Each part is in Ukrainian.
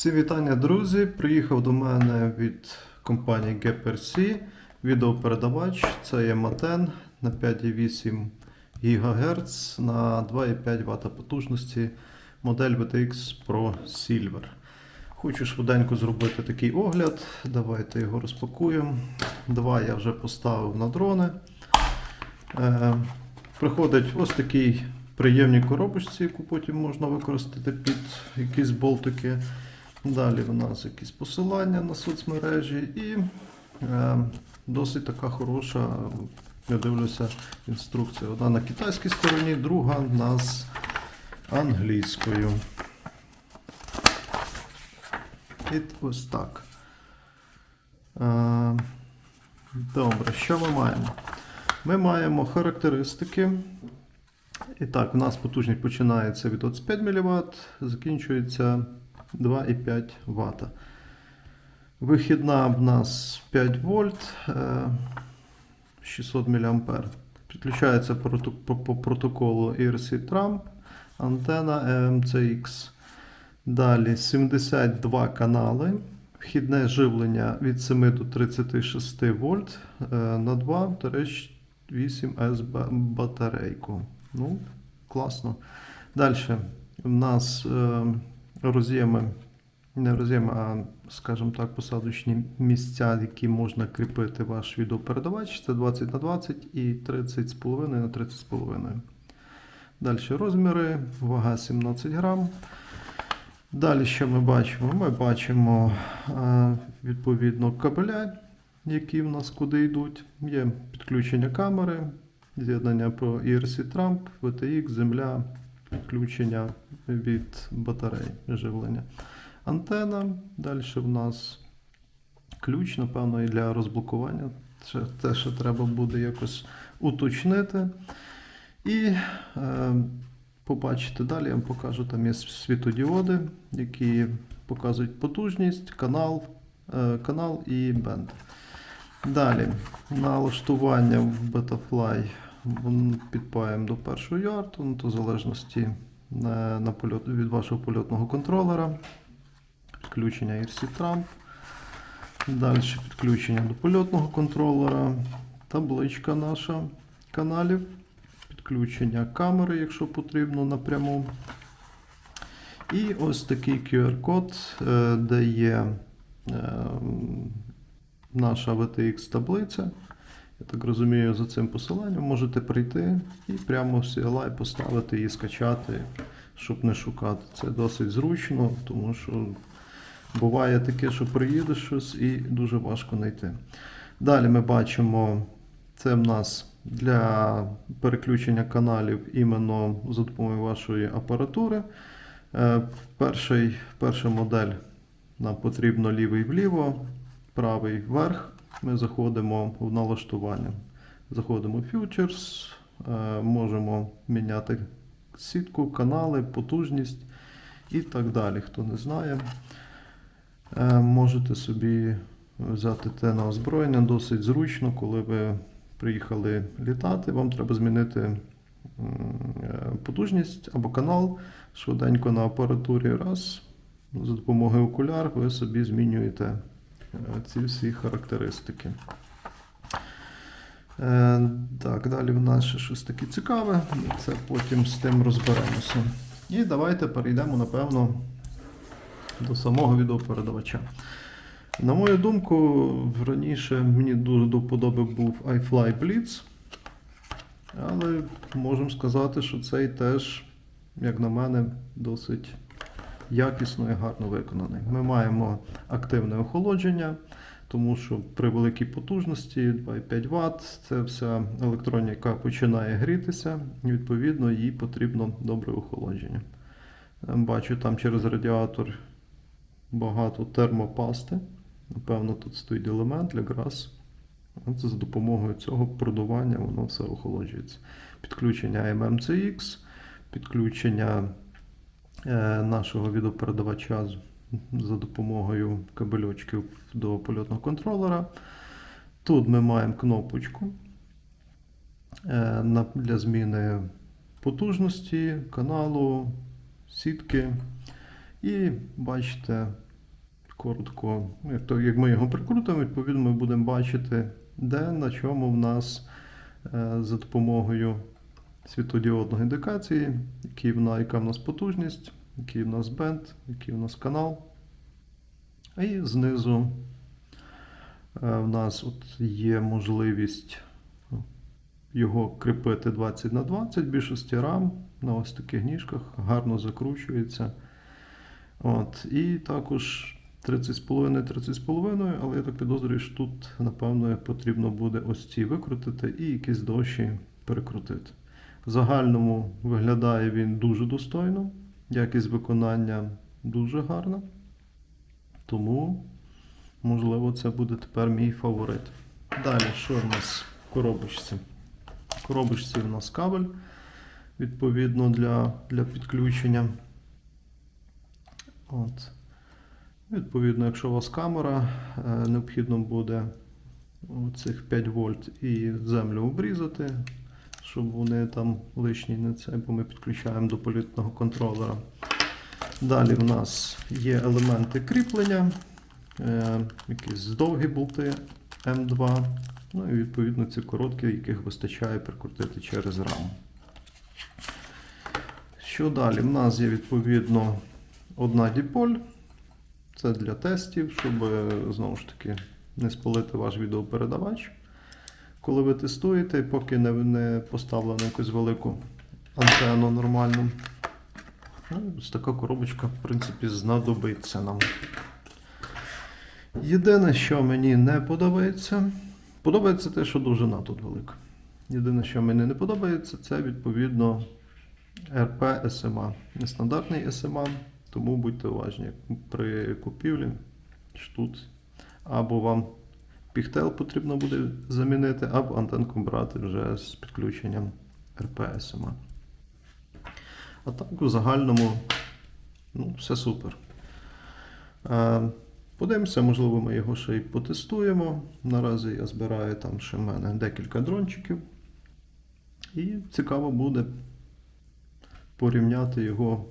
Всі вітання, друзі! Приїхав до мене від компанії GPRC відеопередавач. Це є Maten на 5,8 ГГц на 2,5 Вт потужності. Модель VTX Pro Silver. Хочу швиденько зробити такий огляд. Давайте його розпакуємо. Два я вже поставив на дрони. Е, приходить ось такий приємній коробочці, яку потім можна використати під якісь болтики. Далі в нас якісь посилання на соцмережі і е, досить така хороша, я дивлюся, інструкція. Одна на китайській стороні, друга в нас англійською. І ось так. Е, добре, що ми маємо? Ми маємо характеристики. І так, у нас потужність починається від 25 мВт, закінчується 2,5 Вт. Вихідна в нас 5 вольт, е, 600 мА. Підключається по, протоколу ERC Trump, антена EMCX. Далі 72 канали. Вхідне живлення від 7 до 36 вольт е, на 2 8 с батарейку. Ну, класно. Далі в нас е, роз'єми, не роз'єми, а, скажімо так, посадочні місця, які можна кріпити ваш відеопередавач. Це 20 на 20 і 30,5 на 30,5. Далі розміри, вага 17 грам. Далі, що ми бачимо? Ми бачимо відповідно кабеля, які в нас куди йдуть. Є підключення камери, з'єднання по ERC Trump, VTX, земля, підключення від батарей живлення. Антена. Далі в нас ключ, напевно, і для розблокування. Це те, що треба буде якось уточнити. І е, побачите далі, я вам покажу, там є світодіоди, які показують потужність, канал, е, канал і бенд. Далі, налаштування в Betafly підпаємо до першого ярду, ну, то в залежності на, на польот, від вашого польотного контролера. Підключення ERC Trump. Далі підключення до польотного контролера, табличка наша каналів, підключення камери, якщо потрібно, напряму. І ось такий QR-код, е, де є е, наша VTX таблиця. Я так розумію, за цим посиланням можете прийти і прямо в CLI поставити її, скачати, щоб не шукати. Це досить зручно, тому що буває таке, що приїдеш щось і дуже важко знайти. Далі ми бачимо, це в нас для переключення каналів іменно за допомогою вашої апаратури. Е, Перший, перша модель нам потрібно лівий вліво, правий вверх. Ми заходимо в налаштування. Заходимо в Futures, е, можемо міняти сітку, канали, потужність і так далі. Хто не знає, е, можете собі взяти те на озброєння досить зручно, коли ви приїхали літати, вам треба змінити е, потужність або канал швиденько на апаратурі. Раз. За допомогою окуляр ви собі змінюєте ці всі характеристики. Е, Так, далі в нас ще щось таке цікаве. Це потім з тим розберемося. І давайте перейдемо, напевно, до самого відеопередавача. На мою думку, раніше мені дуже до вподоби був iFly Blitz. Але можемо сказати, що цей теж, як на мене, досить якісно і гарно виконаний. Ми маємо активне охолодження, тому що при великій потужності 2,5 Вт це вся електроніка починає грітися, і відповідно їй потрібно добре охолодження. Бачу там через радіатор багато термопасти. Напевно, тут стоїть елемент грас. От за допомогою цього продування воно все охолоджується. Підключення MMCX, підключення нашого відеопередавача за допомогою кабельочків до польотного контролера. Тут ми маємо кнопочку е, для зміни потужності, каналу, сітки. І бачите, коротко, як, ми його прикрутимо, відповідно, ми будемо бачити, де на чому в нас е, за допомогою світлодіодної індикації, який вона, яка в нас потужність, який в нас бенд, який в нас канал. І знизу е, в нас от є можливість ну, його кріпити 20 на 20 більшості рам на ось таких ніжках, гарно закручується. От, і також 30,5, 30,5, але я так підозрюю, що тут, напевно, потрібно буде ось ці викрутити і якісь дощі перекрутити. В загальному виглядає він дуже достойно, якість виконання дуже гарна. Тому, можливо, це буде тепер мій фаворит. Далі, що в нас в коробочці? В коробочці в нас кабель, відповідно, для, для підключення. От. Відповідно, якщо у вас камера, е, необхідно буде цих 5 вольт і землю обрізати, щоб вони там лишні не це, бо ми підключаємо до політного контролера. Далі в нас є елементи кріплення, е, якісь довгі болти М2, ну і відповідно ці короткі, яких вистачає прикрутити через раму. Що далі? В нас є відповідно одна діполь. Це для тестів, щоб е, знову ж таки не спалити ваш відеопередавач. Коли ви тестуєте, поки не, не поставлено якусь велику антенну нормальну. Ну, ось така коробочка, в принципі, знадобиться нам. Єдине, що мені не подобається, подобається те, що довжина тут велика. Єдине, що мені не подобається, це відповідно РП SMA. Нестандартний SMA, тому будьте уважні при купівлі. що Тут або вам піхтел потрібно буде замінити, або антенку брати вже з підключенням РП SMA. А так у загальному ну, все супер. Е, Подивимося, можливо, ми його ще й потестуємо. Наразі я збираю там ще в мене декілька дрончиків. І цікаво буде порівняти його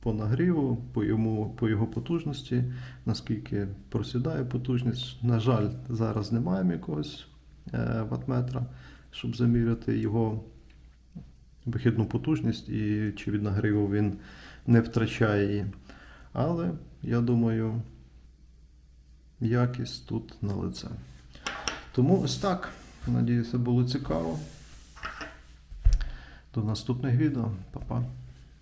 по нагріву, по йому, по його потужності, наскільки просідає потужність. На жаль, зараз не маємо якогось е, ватметра, щоб заміряти його вихідну потужність і чи від нагріву він не втрачає її. Але я думаю, якість тут на лице. Тому ось так. Надіюся, було цікаво. До наступних відео. Па-па.